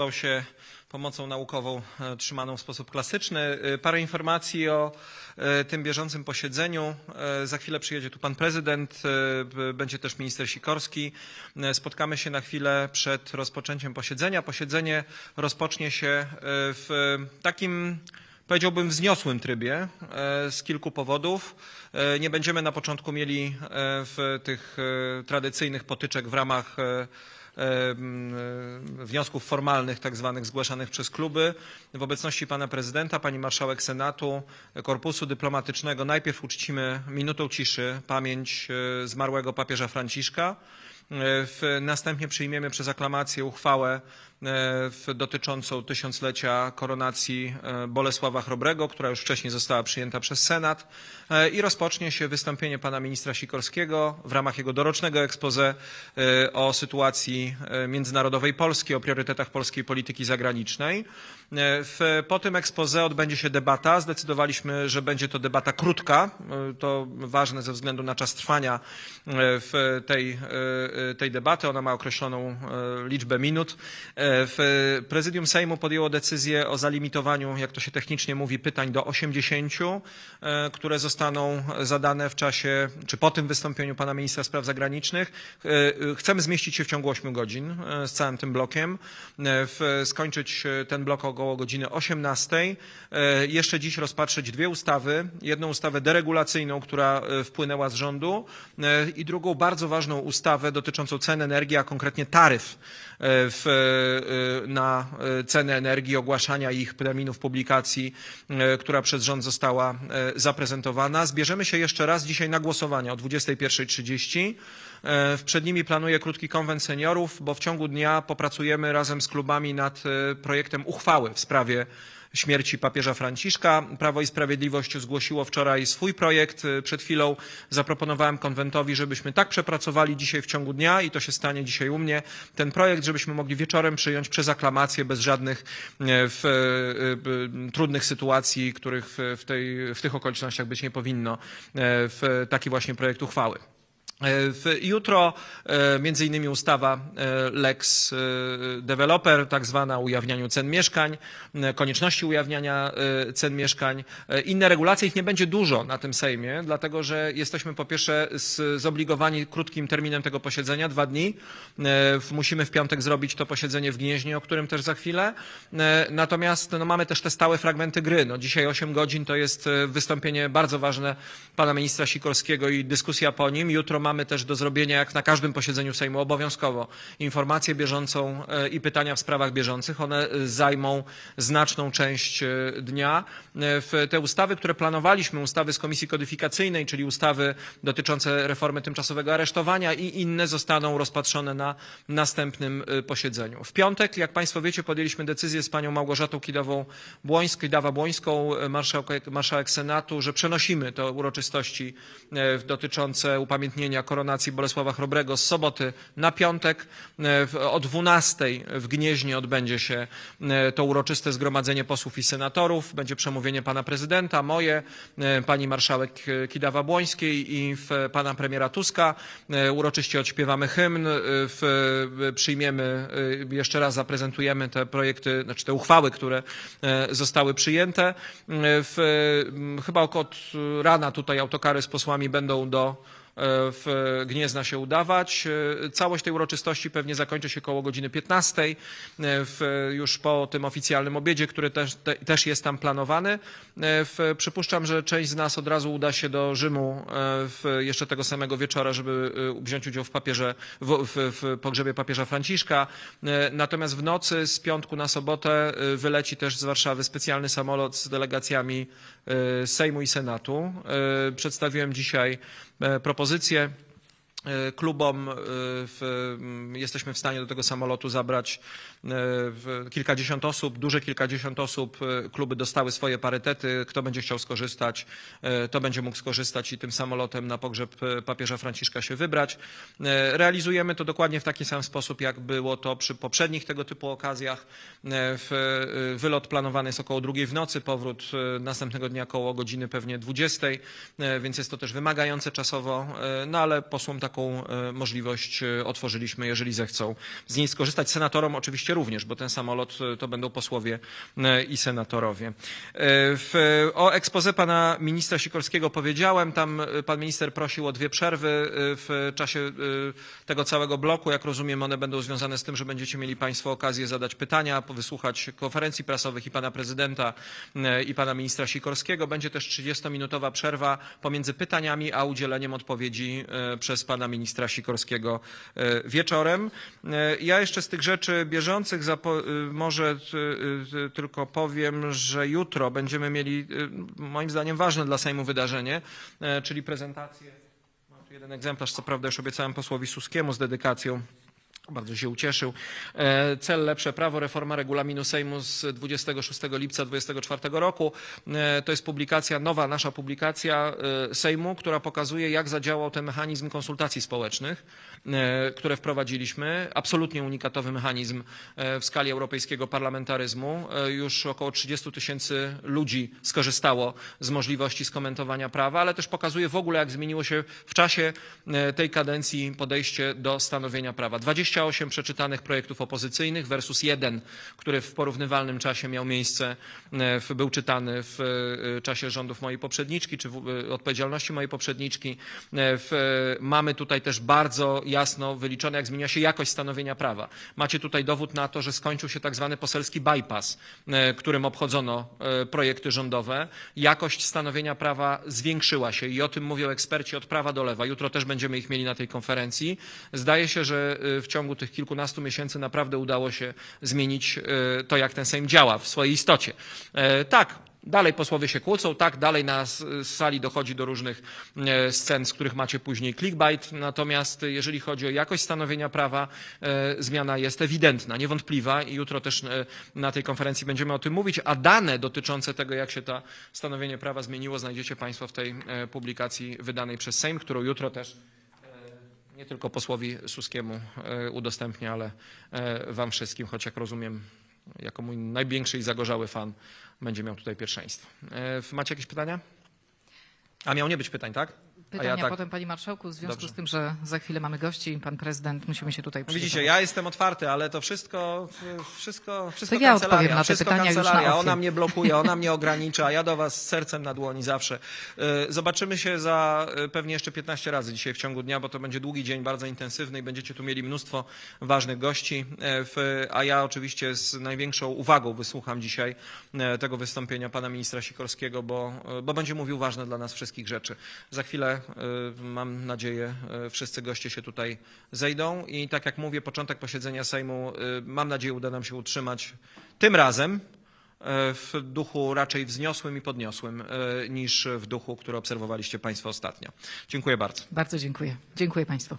zajmował się pomocą naukową e, trzymaną w sposób klasyczny. E, Parę informacji o e, tym bieżącym posiedzeniu. Za chwilę przyjedzie tu pan prezydent, będzie też minister Sikorski. Spotkamy się na chwilę przed rozpoczęciem posiedzenia. Posiedzenie rozpocznie się w takim powiedziałbym wzniosłym trybie z kilku powodów. Nie będziemy na początku mieli w tych tradycyjnych potyczek w ramach wniosków formalnych, tak zwanych zgłaszanych przez kluby. W obecności pana prezydenta, pani marszałek Senatu, korpusu dyplomatycznego najpierw uczcimy minutą ciszy pamięć e, zmarłego papieża Franciszka. E, następnie przyjmiemy przez aklamację uchwałę e, dotyczącą tysiąclecia koronacji e, Bolesława Chrobrego, która już wcześniej została przyjęta przez Senat e, i rozpocznie się wystąpienie pana ministra Sikorskiego w ramach jego dorocznego expose e, o sytuacji e, międzynarodowej Polski, o priorytetach polskiej polityki zagranicznej. E, po tym expose odbędzie się debata. Zdecydowaliśmy, że będzie to debata krótka. E, To ważne ze względu na czas trwania e, tej, e, tej debaty. Ona ma określoną e, liczbę minut. W prezydium Sejmu podjęło decyzję o zalimitowaniu, jak to się technicznie mówi, pytań do 80, e, które zostaną zadane w czasie, czy po tym wystąpieniu pana ministra spraw zagranicznych. E, e, Chcemy zmieścić się w ciągu 8 godzin z całym tym blokiem, skończyć ten blok około godziny 18. E, Jeszcze dziś rozpatrzeć dwie ustawy. Jedną ustawę deregulacyjną, która wpłynęła z rządu i drugą bardzo ważną ustawę dotyczącą cen energii, a konkretnie taryf w, na e, ceny energii, ogłaszania ich terminów publikacji, e, która przez rząd została zaprezentowana. Zbierzemy się jeszcze raz dzisiaj na głosowania o 21.30. E, w- Przed nimi planuję krótki konwent seniorów, bo w ciągu dnia popracujemy razem z klubami nad projektem uchwały w sprawie śmierci papieża Franciszka. Prawo i Sprawiedliwość zgłosiło wczoraj swój projekt. Przed chwilą zaproponowałem konwentowi, żebyśmy tak przepracowali dzisiaj w ciągu dnia i to się stanie dzisiaj u mnie, ten projekt, żebyśmy mogli wieczorem przyjąć przez aklamację bez żadnych e, w, e, e, trudnych sytuacji, których w, w, tej, w tych okolicznościach być nie powinno, w taki właśnie projekt uchwały. E, jutro e, między innymi ustawa e, Lex Developer, tak zwana ujawnianiu cen mieszkań, konieczności ujawniania cen mieszkań. Inne regulacje, ich nie będzie dużo na tym Sejmie, dlatego że jesteśmy po pierwsze zobligowani krótkim terminem tego posiedzenia, dwa dni. Musimy w piątek zrobić to posiedzenie w Gnieźnie, o którym też za chwilę. Natomiast no, mamy też te stałe fragmenty gry. No, dzisiaj 8 godzin to jest wystąpienie bardzo ważne pana ministra Sikorskiego i dyskusja po nim. Jutro mamy też do zrobienia, jak na każdym posiedzeniu Sejmu, obowiązkowo informację bieżącą e, i pytania w sprawach bieżących. One e, zajmą znaczną część e, dnia. W te ustawy, które planowaliśmy, ustawy z Komisji Kodyfikacyjnej, czyli ustawy dotyczące reformy tymczasowego aresztowania i inne zostaną rozpatrzone na następnym posiedzeniu. W piątek, jak Państwo wiecie, podjęliśmy decyzję z panią Małgorzatą Kidawą-Błońską, Kidawa-Błońską, e, marszałek, marszałek Senatu, że przenosimy te uroczystości dotyczące upamiętnienia koronacji Bolesława Chrobrego z soboty na piątek. E, O 12 w Gnieźnie odbędzie się e, to uroczyste zgromadzenie posłów i senatorów. Będzie przemówienie pana prezydenta, moje, e, pani marszałek Kidawa-Błońskiej i pana premiera Tuska. Uroczyście odśpiewamy hymn, przyjmiemy, jeszcze raz zaprezentujemy te projekty, znaczy te uchwały, które zostały przyjęte. W, chyba od rana tutaj autokary z posłami będą do e, w Gniezna się udawać. E, Całość tej uroczystości pewnie zakończy się koło godziny 15, e, w, już po tym oficjalnym obiedzie, który też, te, też jest tam planowany. W, przypuszczam, że część z nas od razu uda się do Rzymu w, jeszcze tego samego wieczora, żeby wziąć udział w, papierze, w, w, w pogrzebie papieża Franciszka. Natomiast w nocy z piątku na sobotę wyleci też z Warszawy specjalny samolot z delegacjami Sejmu i Senatu. Przedstawiłem dzisiaj e, propozycję e, klubom. e, W, jesteśmy w stanie do tego samolotu zabrać e, kilkadziesiąt osób, duże kilkadziesiąt osób. E, Kluby dostały swoje parytety. Kto będzie chciał skorzystać, e, to będzie mógł skorzystać i tym samolotem na pogrzeb e, papieża Franciszka się wybrać. E, Realizujemy to dokładnie w taki sam sposób, jak było to przy poprzednich tego typu okazjach. E, e, wylot planowany jest około drugiej w nocy, powrót e, następnego dnia około godziny pewnie 20, e, więc jest to też wymagające czasowo, e, no ale posłom taką taką e, możliwość e, otworzyliśmy, jeżeli zechcą z niej skorzystać. Senatorom oczywiście również, bo ten samolot e, to będą posłowie i senatorowie. W, o ekspoze pana ministra Sikorskiego powiedziałem, tam pan minister prosił o dwie przerwy w czasie tego całego bloku. Jak rozumiem, one będą związane z tym, że będziecie mieli państwo okazję zadać pytania, wysłuchać konferencji prasowych i pana prezydenta i pana ministra Sikorskiego. Będzie też 30-minutowa przerwa pomiędzy pytaniami a udzieleniem odpowiedzi przez pana ministra Sikorskiego e, wieczorem. E, Ja jeszcze z tych rzeczy bieżących y, może tylko powiem, że jutro będziemy mieli moim zdaniem ważne dla Sejmu wydarzenie, e, czyli prezentację. Mam tu jeden egzemplarz, co prawda już obiecałem posłowi Suskiemu z dedykacją. Bardzo się ucieszył. E, Cel lepsze prawo, reforma regulaminu Sejmu z 26 lipca 2024 roku. E, To jest publikacja, nowa nasza publikacja e, Sejmu, która pokazuje, jak zadziałał ten mechanizm konsultacji społecznych, które wprowadziliśmy. Absolutnie unikatowy mechanizm w skali europejskiego parlamentaryzmu. Już około 30 tysięcy ludzi skorzystało z możliwości skomentowania prawa, ale też pokazuje w ogóle, jak zmieniło się w czasie tej kadencji podejście do stanowienia prawa. 28 przeczytanych projektów opozycyjnych versus jeden, który w porównywalnym czasie miał miejsce, e, był czytany w e, czasie rządów mojej poprzedniczki, czy e, odpowiedzialności mojej poprzedniczki. Mamy tutaj też bardzo jasno wyliczone, jak zmienia się jakość stanowienia prawa. Macie tutaj dowód na to, że skończył się tak zwany poselski bypass, którym obchodzono projekty rządowe. Jakość stanowienia prawa zwiększyła się i o tym mówią eksperci od prawa do lewa. Jutro też będziemy ich mieli na tej konferencji. Zdaje się, że w ciągu tych kilkunastu miesięcy naprawdę udało się zmienić e, to, jak ten Sejm działa w swojej istocie. E, Tak, Dalej posłowie się kłócą, tak, dalej na sali dochodzi do różnych e, scen, z których macie później clickbait, natomiast jeżeli chodzi o jakość stanowienia prawa, zmiana jest ewidentna, niewątpliwa i jutro też na tej konferencji będziemy o tym mówić, a dane dotyczące tego, jak się to stanowienie prawa zmieniło, znajdziecie Państwo w tej publikacji wydanej przez Sejm, którą jutro też nie tylko posłowi Suskiemu e, udostępnię, ale e, Wam wszystkim, choć jak rozumiem, jako mój największy i zagorzały fan, będzie miał tutaj pierwszeństwo. E, Macie jakieś pytania? A miał nie być pytań, tak? Pytania tak- potem, panie marszałku, w związku Dobrze. z tym, że za chwilę mamy gości, pan prezydent, musimy się tutaj Widzicie, przygotować. ja jestem otwarty, ale to wszystko, wszystko, wszystko To ja kancelaria, odpowiem na te wszystko pytania już na kancelaria. Ona mnie blokuje, ona mnie ogranicza, ja do was z sercem na dłoni zawsze. E, Zobaczymy się za e, pewnie jeszcze 15 razy dzisiaj w ciągu dnia, bo to będzie długi dzień, bardzo intensywny i będziecie tu mieli mnóstwo ważnych gości, e, a ja oczywiście z największą uwagą wysłucham dzisiaj tego wystąpienia pana ministra Sikorskiego, bo, bo będzie mówił ważne dla nas wszystkich rzeczy. Za chwilę, e, mam nadzieję, e, wszyscy goście się tutaj zejdą i tak jak mówię, początek posiedzenia Sejmu, e, mam nadzieję, uda nam się utrzymać tym razem w duchu raczej wzniosłym i podniosłym niż w duchu, który obserwowaliście Państwo ostatnio. Dziękuję bardzo. Bardzo dziękuję. Dziękuję państwu.